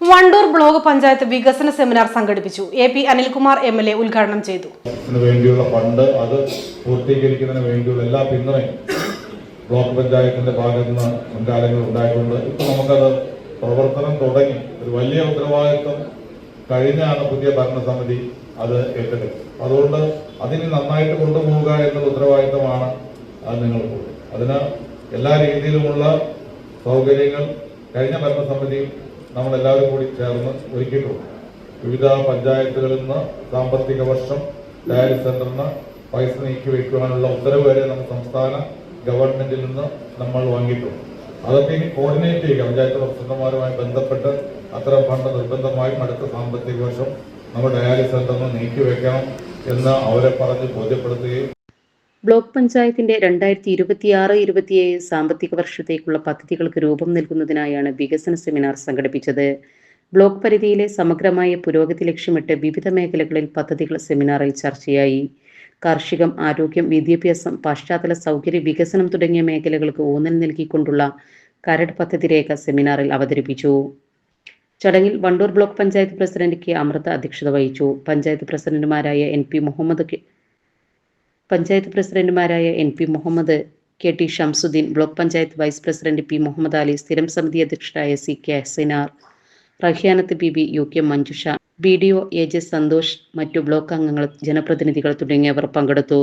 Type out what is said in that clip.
Wandoor block panchayat വികസന seminar സംഘടിപ്പിച്ചു. A P Anilkumar M L A ഉദ്ഘാടനം ചെയ്തു. വേണ്ടിയുള്ള ഫണ്ട് അത് പൂർത്തീകരിക്കുന്നതിന് വേണ്ടിയുള്ള എല്ലാ പിന്തുണയും ബ്ലോക്ക് പഞ്ചായത്തിന്റെ ഭാഗത്ത് നിന്ന് മുൻകാലങ്ങൾ ഉണ്ടായിട്ടുണ്ട്. ഇപ്പൊ നമുക്കത് പ്രവർത്തനം തുടങ്ങി. ഒരു വലിയ ഉത്തരവാദിത്വം കഴിഞ്ഞാണ് പുതിയ ഭരണസമിതി അത് ഏറ്റെടുക്കുന്നത് അതുകൊണ്ട് അതിന് നന്നായിട്ട് കൊണ്ടുപോവുക എന്ന ഉത്തരവാദിത്തമാണ് അത് നിങ്ങൾക്കുള്ളത്. അതിന് എല്ലാ രീതിയിലുമുള്ള സൗകര്യങ്ങൾ കഴിഞ്ഞ ഭരണസമിതിയിൽ നമ്മളെല്ലാവരും കൂടി ചേർന്ന് ഒരുക്കിയിട്ടുണ്ട്. വിവിധ പഞ്ചായത്തുകളിൽ നിന്ന് സാമ്പത്തിക വർഷം ഡയാലിസ് സെന്ററിന് പൈസ നീക്കി വയ്ക്കുവാനുള്ള ഉത്തരവ് വരെ നമ്മുടെ സംസ്ഥാന ഗവൺമെന്റിൽ നിന്ന് നമ്മൾ വാങ്ങിയിട്ടുണ്ട്. അതൊക്കെ ഇനി കോർഡിനേറ്റ് ചെയ്യുക. പഞ്ചായത്ത് പ്രസിഡന്റുമാരുമായി ബന്ധപ്പെട്ട് അത്ര ഫണ്ട് നിർബന്ധമായും അടുത്ത സാമ്പത്തിക വർഷം നമ്മൾ ഡയാലിസ് സെന്ററിന് നീക്കി വെക്കണം എന്ന് അവരെ പറഞ്ഞ് ബോധ്യപ്പെടുത്തുകയും ബ്ലോക്ക് പഞ്ചായത്തിന്റെ രണ്ടായിരത്തി ഇരുപത്തിയാറ് ഇരുപത്തിയേഴ് സാമ്പത്തിക വർഷത്തേക്കുള്ള പദ്ധതികൾക്ക് രൂപം നൽകുന്നതിനായാണ് വികസന സെമിനാർ സംഘടിപ്പിച്ചത്. ബ്ലോക്ക് പരിധിയിലെ സമഗ്രമായ പുരോഗതി ലക്ഷ്യമിട്ട് വിവിധ മേഖലകളിൽ പദ്ധതികൾ സെമിനാറിൽ ചർച്ചയായി. കാർഷികം ആരോഗ്യം വിദ്യാഭ്യാസം പശ്ചാത്തല സൗകര്യ വികസനം തുടങ്ങിയ മേഖലകൾക്ക് ഊന്നൽ നൽകിക്കൊണ്ടുള്ള കരട് പദ്ധതി രേഖ സെമിനാറിൽ അവതരിപ്പിച്ചു. ചടങ്ങിൽ Wandoor block panchayat president K. Amritha അധ്യക്ഷത വഹിച്ചു. പഞ്ചായത്ത് പ്രസിഡന്റുമാരായ എൻ. പി. മുഹമ്മദ് പഞ്ചായത്ത് പ്രസിഡന്റുമാരായ N P Muhammad K T Shamsudheen block panchayat vice president P Muhammad Ali സ്ഥിരം സമിതി അധ്യക്ഷരായ C K Hasinar Rahyanath B B U K Manjusha B D O A J Santhosh മറ്റു block അംഗങ്ങൾ ജനപ്രതിനിധികൾ തുടങ്ങിയവർ പങ്കെടുത്തു.